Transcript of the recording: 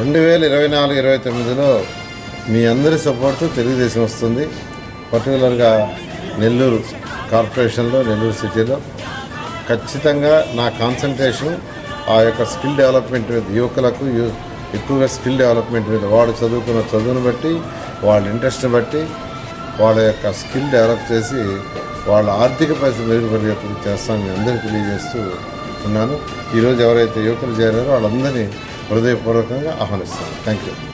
రెండు వేల ఇరవై నాలుగు ఇరవై తొమ్మిదిలో మీ అందరి సపోర్ట్తో తెలుగుదేశం వస్తుంది. పర్టికులర్గా నెల్లూరు కార్పొరేషన్లో నెల్లూరు సిటీలో. ఖచ్చితంగా నా కాన్సన్ట్రేషన్ ఆ యొక్క స్కిల్ డెవలప్మెంట్ మీద యువకులకు ఎక్కువగా స్కిల్ డెవలప్మెంట్ మీద వాడు చదువుకున్న చదువును బట్టి వాళ్ళ ఇంట్రెస్ట్ని బట్టి వాళ్ళ యొక్క స్కిల్ డెవలప్ చేసి వాళ్ళ ఆర్థిక పరిస్థితి మెరుగుపడేటప్పుడు చేస్తామని అందరికీ తెలియజేస్తూ ఉన్నాను. ఈరోజు ఎవరైతే యువకులు చేరారో వాళ్ళందరినీ హృదయపూర్వకంగా ఆహ్వానిస్తాను థ్యాంక్ యూ